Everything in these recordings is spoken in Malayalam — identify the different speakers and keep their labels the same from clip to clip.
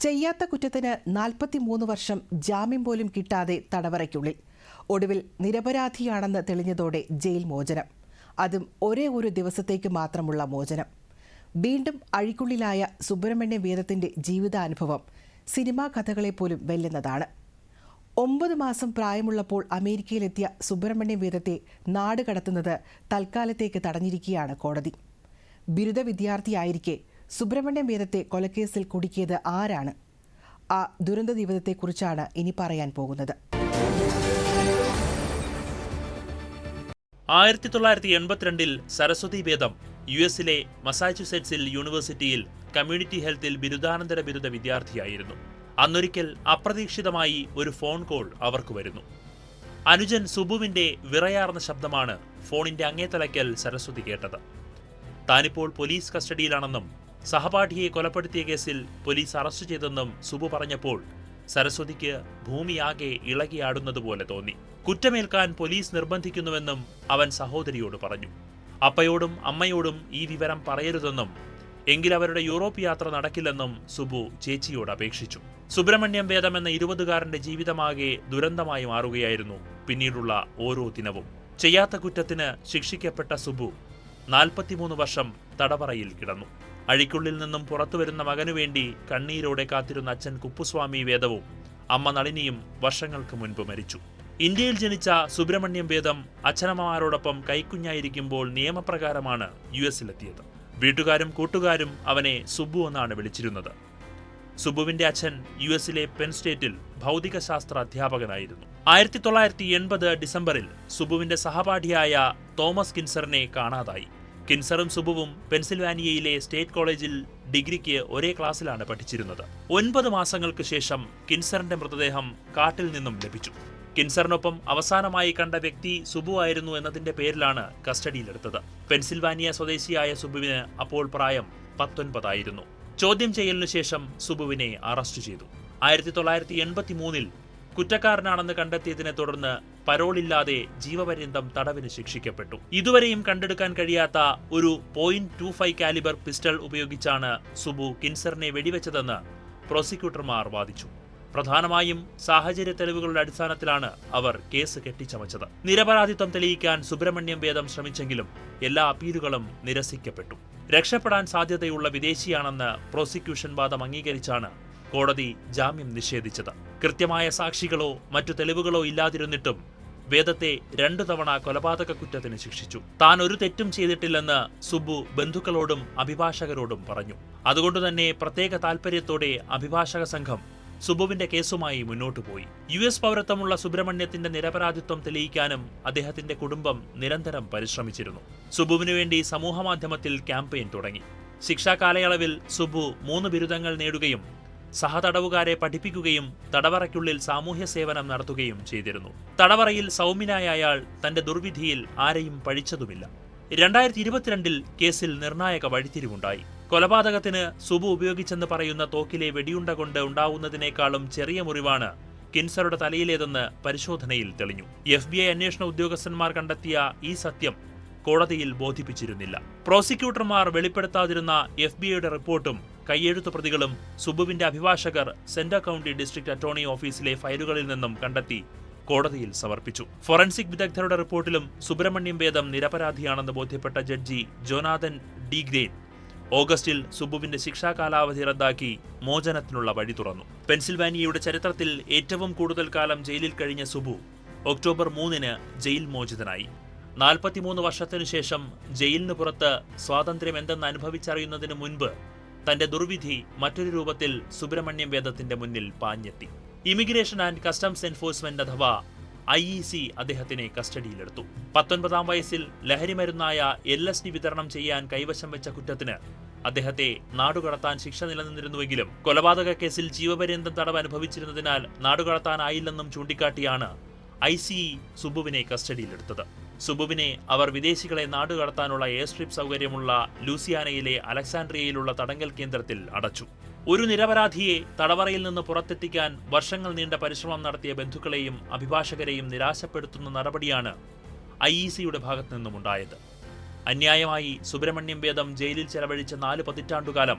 Speaker 1: ചെയ്യാത്ത കുറ്റത്തിന് നാൽപ്പത്തിമൂന്ന് വർഷം ജാമ്യം പോലും കിട്ടാതെ തടവറയ്ക്കുള്ളിൽ. ഒടുവിൽ നിരപരാധിയാണെന്ന് തെളിഞ്ഞതോടെ ജയിൽ മോചനം. അതും ഒരേ ഒരു ദിവസത്തേക്ക് മാത്രമുള്ള മോചനം. വീണ്ടും അഴിക്കുള്ളിലായ സുബ്രഹ്മണ്യ വേദത്തിന്റെ ജീവിതാനുഭവം സിനിമാ കഥകളെ പോലും വെല്ലുന്നതാണ്. ഒമ്പത് മാസം പ്രായമുള്ളപ്പോൾ അമേരിക്കയിലെത്തിയ സുബ്രഹ്മണ്യ വീരത്തെ നാട് കടത്തുന്നത് തൽക്കാലത്തേക്ക് തടഞ്ഞിരിക്കുകയാണ് കോടതി. ബിരുദ വിദ്യാർത്ഥിയായിരിക്കെ സുബ്രഹ്മണ്യ വീരത്തെ കൊലക്കേസിൽ കുടുക്കിയത് ആരാണ്? ആ ദുരന്ത ജീവിതത്തെക്കുറിച്ചാണ് ഇനി പറയാൻ പോകുന്നത്.
Speaker 2: ആയിരത്തി തൊള്ളായിരത്തി എൺപത്തിരണ്ടിൽ സരസ്വതി വേദം യു എസിലെ മസാച്യുസെറ്റ്സിൽ യൂണിവേഴ്സിറ്റിയിൽ കമ്മ്യൂണിറ്റി ഹെൽത്തിൽ ബിരുദാനന്തര ബിരുദ വിദ്യാർത്ഥിയായിരുന്നു. അന്നൊരിക്കൽ അപ്രതീക്ഷിതമായി ഒരു ഫോൺ കോൾ അവർക്ക് വരുന്നു. അനുജൻ സുബുവിന്റെ വിറയാർന്ന ശബ്ദമാണ് ഫോണിന്റെ അങ്ങേത്തലയ്ക്കൽ സരസ്വതി കേട്ടത്. താനിപ്പോൾ പോലീസ് കസ്റ്റഡിയിലാണെന്നും സഹപാഠിയെ കൊലപ്പെടുത്തിയ കേസിൽ പോലീസ് അറസ്റ്റ് ചെയ്തെന്നും സുബു പറഞ്ഞപ്പോൾ സരസ്വതിക്ക് ഭൂമിയാകെ ഇളകിയാടുന്നതുപോലെ തോന്നി. കുറ്റമേൽക്കാൻ പോലീസ് നിർബന്ധിക്കുന്നുവെന്നും അവൻ സഹോദരിയോട് പറഞ്ഞു. അപ്പയോടും അമ്മയോടും ഈ വിവരം പറയരുതെന്നും എങ്കിൽ അവരുടെ യൂറോപ്പ് യാത്ര നടക്കില്ലെന്നും സുബു ചേച്ചിയോട് അപേക്ഷിച്ചു. സുബ്രഹ്മണ്യം വേദം എന്ന ഇരുപതുകാരന്റെ ജീവിതമാകെ ദുരന്തമായി മാറുകയായിരുന്നു പിന്നീടുള്ള ഓരോ ദിനവും. ചെയ്യാത്ത കുറ്റത്തിന് ശിക്ഷിക്കപ്പെട്ട സുബു നാൽപ്പത്തിമൂന്ന് വർഷം തടവറയിൽ കിടന്നു. അഴിക്കുള്ളിൽ നിന്നും പുറത്തു വരുന്ന മകനു വേണ്ടി കണ്ണീരോടെ കാത്തിരുന്ന അച്ഛൻ കുപ്പുസ്വാമി വേദവും അമ്മ നളിനിയും വർഷങ്ങൾക്ക് മുൻപ് മരിച്ചു. ഇന്ത്യയിൽ ജനിച്ച സുബ്രഹ്മണ്യം വേദം അച്ഛനമ്മമാരോടൊപ്പം കൈക്കുഞ്ഞായിരിക്കുമ്പോൾ നിയമപ്രകാരമാണ് യു എസിലെത്തിയത്. വീട്ടുകാരും കൂട്ടുകാരും അവനെ സുബു എന്നാണ് വിളിച്ചിരുന്നത്. സുബുവിന്റെ അച്ഛൻ യു എസിലെ പെൻ സ്റ്റേറ്റിൽ ഭൗതികശാസ്ത്ര അധ്യാപകനായിരുന്നു. ആയിരത്തി തൊള്ളായിരത്തി എൺപത് ഡിസംബറിൽ സുബുവിന്റെ സഹപാഠിയായ തോമസ് കിൻസറിനെ കാണാതായി. കിൻസറും സുബുവും പെൻസിൽവാനിയയിലെ സ്റ്റേറ്റ് കോളേജിൽ ഡിഗ്രിക്ക് ഒരേ ക്ലാസ്സിലാണ് പഠിച്ചിരുന്നത്. ഒൻപത് മാസങ്ങൾക്ക് ശേഷം കിൻസറിന്റെ മൃതദേഹം കാട്ടിൽ നിന്നും ലഭിച്ചു. കിൻസറിനൊപ്പം അവസാനമായി കണ്ട വ്യക്തി സുബു ആയിരുന്നു എന്നതിന്റെ പേരിലാണ് കസ്റ്റഡിയിലെടുത്തത്. പെൻസിൽവാനിയ സ്വദേശിയായ സുബുവിന് അപ്പോൾ പ്രായം പത്തൊൻപതായിരുന്നു. ചോദ്യം ചെയ്യലിനു ശേഷം സുബുവിനെ അറസ്റ്റ് ചെയ്തു. ആയിരത്തി തൊള്ളായിരത്തി എൺപത്തി മൂന്നിൽ കുറ്റക്കാരനാണെന്ന് കണ്ടെത്തിയതിനെ തുടർന്ന് പരോളില്ലാതെ ജീവപര്യന്തം തടവിന് ശിക്ഷിക്കപ്പെട്ടു. ഇതുവരെയും കണ്ടെടുക്കാൻ കഴിയാത്ത ഒരു point two five calibre pistol ഉപയോഗിച്ചാണ് സുബു കിൻസറിനെ വെടിവെച്ചതെന്ന് പ്രോസിക്യൂട്ടർമാർ വാദിച്ചു. പ്രധാനമായും സാഹചര്യ തെളിവുകളുടെ അടിസ്ഥാനത്തിലാണ് അവർ കേസ് കെട്ടിച്ചമച്ചത്. നിരപരാധിത്വം തെളിയിക്കാൻ സുബ്രഹ്മണ്യം വേദം ശ്രമിച്ചെങ്കിലും എല്ലാ അപ്പീലുകളും നിരസിക്കപ്പെട്ടു. രക്ഷപ്പെടാൻ സാധ്യതയുള്ള വിദേശിയാണെന്ന് പ്രോസിക്യൂഷൻ വാദം അംഗീകരിച്ചാണ് കോടതി ജാമ്യം നിഷേധിച്ചത്. കൃത്യമായ സാക്ഷികളോ മറ്റു തെളിവുകളോ ഇല്ലാതിരുന്നിട്ടും വേദത്തെ രണ്ടു തവണ കൊലപാതക കുറ്റത്തിന് ശിക്ഷിച്ചു. താൻ ഒരു തെറ്റും ചെയ്തിട്ടില്ലെന്ന് സുബു ബന്ധുക്കളോടും അഭിഭാഷകരോടും പറഞ്ഞു. അതുകൊണ്ടുതന്നെ പ്രത്യേക താൽപര്യത്തോടെ അഭിഭാഷക സംഘം സുബുവിന്റെ കേസുമായി മുന്നോട്ടു പോയി. യു എസ് പൗരത്വമുള്ള സുബ്രഹ്മണ്യത്തിന്റെ നിരപരാധിത്വം തെളിയിക്കാനും അദ്ദേഹത്തിന്റെ കുടുംബം നിരന്തരം പരിശ്രമിച്ചിരുന്നു. സുബുവിനു വേണ്ടി സമൂഹമാധ്യമത്തിൽ ക്യാമ്പയിൻ തുടങ്ങി. ശിക്ഷാ കാലയളവിൽ സുബു മൂന്ന് ബിരുദങ്ങൾ നേടുകയും സഹതടവുകാരെ പഠിപ്പിക്കുകയും തടവറയ്ക്കുള്ളിൽ സാമൂഹ്യ സേവനം നടത്തുകയും ചെയ്തിരുന്നു. തടവറയിൽ സൗമ്യനായ അയാൾ തന്റെ ദുർവിധിയിൽ ആരെയും പഴിച്ചതുമില്ല. രണ്ടായിരത്തി ഇരുപത്തിരണ്ടിൽ കേസിൽ നിർണായക വഴിത്തിരിവുണ്ടായി. കൊലപാതകത്തിന് സുബു ഉപയോഗിച്ചെന്ന് പറയുന്ന തോക്കിലെ വെടിയുണ്ട കൊണ്ട് ഉണ്ടാവുന്നതിനേക്കാളും ചെറിയ മുറിവാണ് കിൻസറുടെ തലയിലേതെന്ന് പരിശോധനയിൽ തെളിഞ്ഞു. എഫ് ബി ഐ അന്വേഷണ ഉദ്യോഗസ്ഥന്മാർ കണ്ടെത്തിയ ഈ സത്യം കോടതിയിൽ ബോധിപ്പിച്ചിരുന്നില്ല. പ്രോസിക്യൂട്ടർമാർ വെളിപ്പെടുത്താതിരുന്ന എഫ് ബി ഐയുടെ റിപ്പോർട്ടും കയ്യെഴുത്തു പ്രതികളും സുബുവിന്റെ അഭിഭാഷകർ സെന്റർ കൗണ്ടി ഡിസ്ട്രിക്ട് അറ്റോർണി ഓഫീസിലെ ഫയലുകളിൽ നിന്നും കണ്ടെത്തി കോടതിയിൽ സമർപ്പിച്ചു. ഫോറൻസിക് വിദഗ്ധരുടെ റിപ്പോർട്ടിലും സുബ്രഹ്മണ്യം വേദം നിരപരാധിയാണെന്ന് ബോധ്യപ്പെട്ട ജഡ്ജി ജോനാഥൻ ഡി ഗ്രേൻ ഓഗസ്റ്റിൽ സുബുവിന്റെ ശിക്ഷാ കാലാവധി റദ്ദാക്കി മോചനത്തിനുള്ള വഴി തുറന്നു. പെൻസിൽവാനിയയുടെ ചരിത്രത്തിൽ ഏറ്റവും കൂടുതൽ കാലം ജയിലിൽ കഴിഞ്ഞ സുബു ഒക്ടോബർ മൂന്നിന് ജയിൽ മോചിതനായി. നാൽപ്പത്തിമൂന്ന് വർഷത്തിനു ശേഷം ജയിലിന് പുറത്ത് സ്വാതന്ത്ര്യം എന്തെന്ന് അനുഭവിച്ചറിയുന്നതിന് മുൻപ് തന്റെ ദുർവിധി മറ്റൊരു രൂപത്തിൽ സുബ്രഹ്മണ്യം വേദത്തിന്റെ മുന്നിൽ പാഞ്ഞെത്തി. ഇമിഗ്രേഷൻ ആൻഡ് കസ്റ്റംസ് എൻഫോഴ്സ്മെന്റ് അഥവാ ഐ ഇ സി അദ്ദേഹത്തിനെ കസ്റ്റഡിയിലെടുത്തു. പത്തൊൻപതാം വയസ്സിൽ ലഹരി മരുന്നായ എൽ എസ് ഡി വിതരണം ചെയ്യാൻ കൈവശം വെച്ച കുറ്റത്തിന് അദ്ദേഹത്തെ നാടുകടത്താൻ ശിക്ഷ നിലനിന്നിരുന്നുവെങ്കിലും കൊലപാതക കേസിൽ ജീവപര്യന്തം തടവ് അനുഭവിച്ചിരുന്നതിനാൽ നാടുകടത്താനായില്ലെന്നും ചൂണ്ടിക്കാട്ടിയാണ് ഐ സി സുബുവിനെ കസ്റ്റഡിയിലെടുത്തത്. സുബുവിനെ അവർ വിദേശികളെ നാടുകടത്താനുള്ള എയർ സ്ട്രിപ്പ് സൗകര്യമുള്ള ലൂസിയാനയിലെ അലക്സാൻഡ്രിയയിലുള്ള തടങ്കൽ കേന്ദ്രത്തിൽ അടച്ചു. ഒരു നിരപരാധിയെ തടവറയിൽ നിന്ന് പുറത്തെത്തിക്കാൻ വർഷങ്ങൾ നീണ്ട പരിശ്രമം നടത്തിയ ബന്ധുക്കളെയും അഭിഭാഷകരെയും നിരാശപ്പെടുത്തുന്ന നടപടിയാണ് ഐ ഇ സിയുടെ ഭാഗത്തു നിന്നുമുണ്ടായത് അന്യായമായി സുബ്രഹ്മണ്യം വേദം ജയിലിൽ ചെലവഴിച്ച നാല് പതിറ്റാണ്ടുകാലം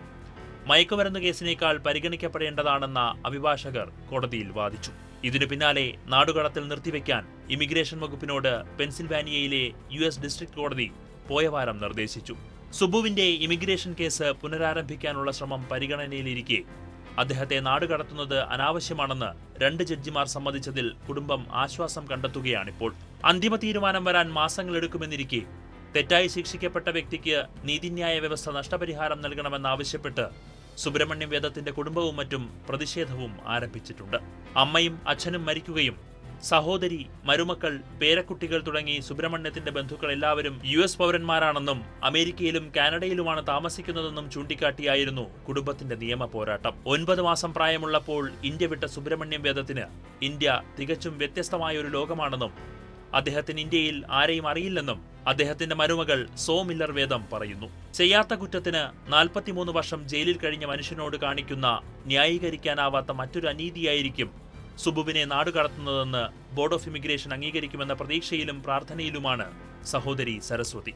Speaker 2: മയക്കുമരുന്ന് കേസിനേക്കാൾ പരിഗണിക്കപ്പെടേണ്ടതാണെന്ന അഭിഭാഷകർ കോടതിയിൽ വാദിച്ചു. ഇതിനു പിന്നാലെ നാടുകടത്തിൽ നിർത്തിവെക്കാൻ ഇമിഗ്രേഷൻ വകുപ്പിനോട് പെൻസിൽവാനിയയിലെ യു എസ് ഡിസ്ട്രിക്ട് കോടതി പോയവാരം നിർദ്ദേശിച്ചു. സുബുവിന്റെ ഇമിഗ്രേഷൻ കേസ് പുനരാരംഭിക്കാനുള്ള ശ്രമം പരിഗണനയിലിരിക്കെ. അദ്ദേഹത്തെ നാടുകടത്തുന്നത് അനാവശ്യമാണെന്ന് രണ്ട് ജഡ്ജിമാർ സമ്മതിച്ചതിൽ കുടുംബം ആശ്വാസം കണ്ടെത്തുകയാണിപ്പോൾ. അന്തിമ തീരുമാനം വരാൻ മാസങ്ങളെടുക്കുമെന്നിരിക്കെ. തെറ്റായി ശിക്ഷിക്കപ്പെട്ട വ്യക്തിക്ക് നീതിന്യായ വ്യവസ്ഥ നഷ്ടപരിഹാരം നൽകണമെന്നാവശ്യപ്പെട്ട് സുബ്രഹ്മണ്യം വേദത്തിന്റെ കുടുംബവും മറ്റും പ്രതിഷേധവും ആരംഭിച്ചിട്ടുണ്ട്. അമ്മയും അച്ഛനും മരിക്കുകയും സഹോദരി മരുമക്കൾ പേരക്കുട്ടികൾ തുടങ്ങി സുബ്രഹ്മണ്യത്തിന്റെ ബന്ധുക്കൾ എല്ലാവരും യു എസ് പൗരന്മാരാണെന്നും അമേരിക്കയിലും കാനഡയിലുമാണ് താമസിക്കുന്നതെന്നും ചൂണ്ടിക്കാട്ടിയായിരുന്നു കുടുംബത്തിന്റെ നിയമ പോരാട്ടം. ഒൻപത് മാസം പ്രായമുള്ളപ്പോൾ ഇന്ത്യ വിട്ട സുബ്രഹ്മണ്യം വേദത്തിന് ഇന്ത്യ തികച്ചും വ്യത്യസ്തമായ ഒരു ലോകമാണെന്നും അദ്ദേഹത്തിന് ഇന്ത്യയിൽ ആരെയും അറിയില്ലെന്നും അദ്ദേഹത്തിന്റെ മരുമകൾ സോ മില്ലർ വേദം പറയുന്നു. ചെയ്യാത്ത കുറ്റത്തിന് നാൽപ്പത്തിമൂന്ന് വർഷം ജയിലിൽ കഴിഞ്ഞ മനുഷ്യനോട് കാണിക്കുന്ന ന്യായീകരിക്കാനാവാത്ത മറ്റൊരു അനീതിയായിരിക്കും സുബുവിനെ നാടുകടത്തുന്നതെന്ന് ബോർഡ് ഓഫ് ഇമിഗ്രേഷൻ അംഗീകരിക്കുമെന്ന പ്രതീക്ഷയിലും പ്രാർത്ഥനയിലുമാണ് സഹോദരി സരസ്വതി.